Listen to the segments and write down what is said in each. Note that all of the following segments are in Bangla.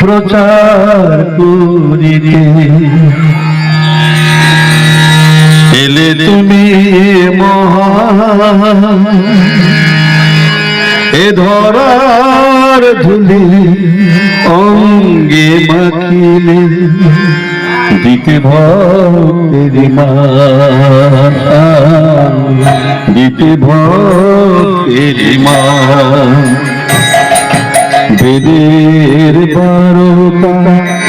প্রচার করিতে এলে তুমি মহা এ ধরার ধুলি ভক্তের মা দিতে ভক্তের মা বেদের বারোটা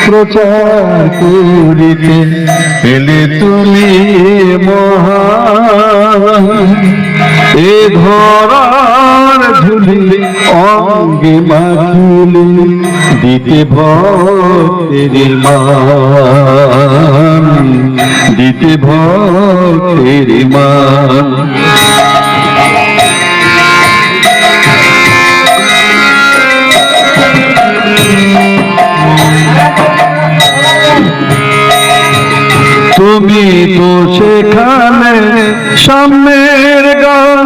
প্রচার করিতে এলে তুমি মহা এ ধরার ধুলি অঙ্গে মাখুলি দিতে ভক্তের মান দিতে ভক্তের মান। তুমি তো সেখানে সামনের গান,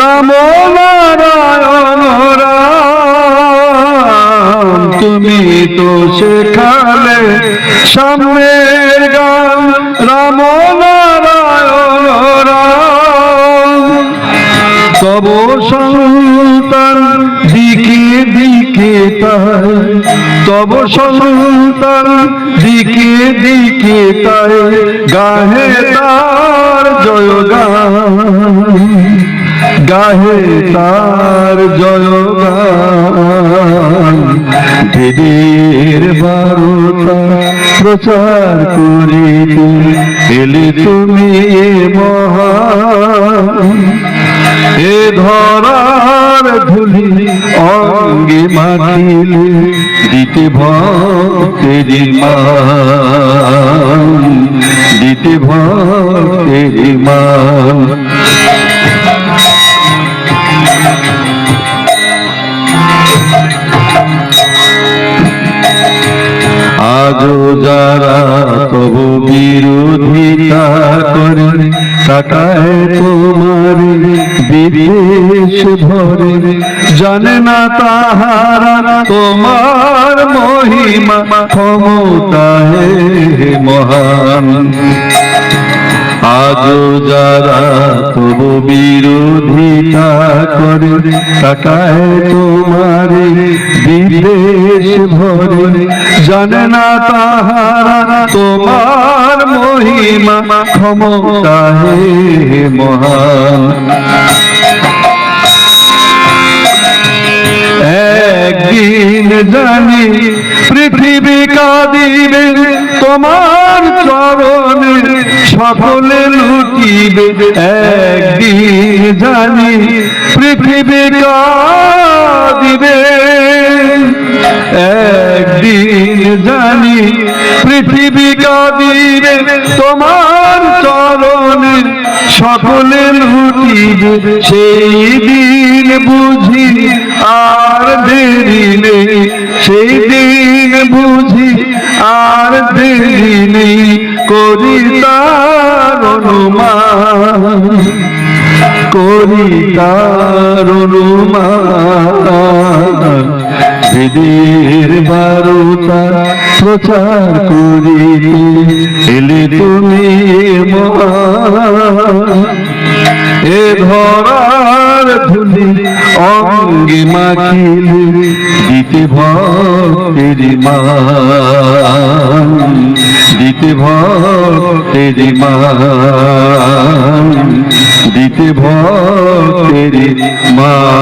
রাম নারায়ণ তুমি তো সেখানে সামনের গান রাম তব সন্তান দিকে দিকে তাই তব সন্তান দিকে দিকে তাই গাহে তার জয় গাহে তার জয় গান দিদির বারোটা প্রচার করিতে এলে তুমি মহা এ ধরার ধুলি অঙ্গে মাখিলে দিতে ভক্তের মান দিতে ভক্তের মান করে তাকায় তোমার বিদেশ ভরে। জানে না তাহারা তোমার মহিমা ক্ষমতায় মহান। যারা তবু বিরোধিতা করে, তাকায় তোমার বিদেশ ভরে। জানে না তাহারা তোমার মহিমা ক্ষমতায় মহান। একদিন জানি পৃথিবী কাঁদিবে, তোমার চরণে সকলে লুটিবে একদিন জানি পৃথিবী কাঁদিবে। একদিন জানি পৃথিবী কাঁদিবে, তোমার চরণে সকলে লুটিবে সেই দিন বুঝি আর অনুমান করি তার অনুমান বেদের বারোটা প্রচার করি এলে তুমি মহা এ ধুলি অঙ্গে মাখিল দিতে ভক্তের মান দিতে ভক্তের মান দিতে ভক্তের মান।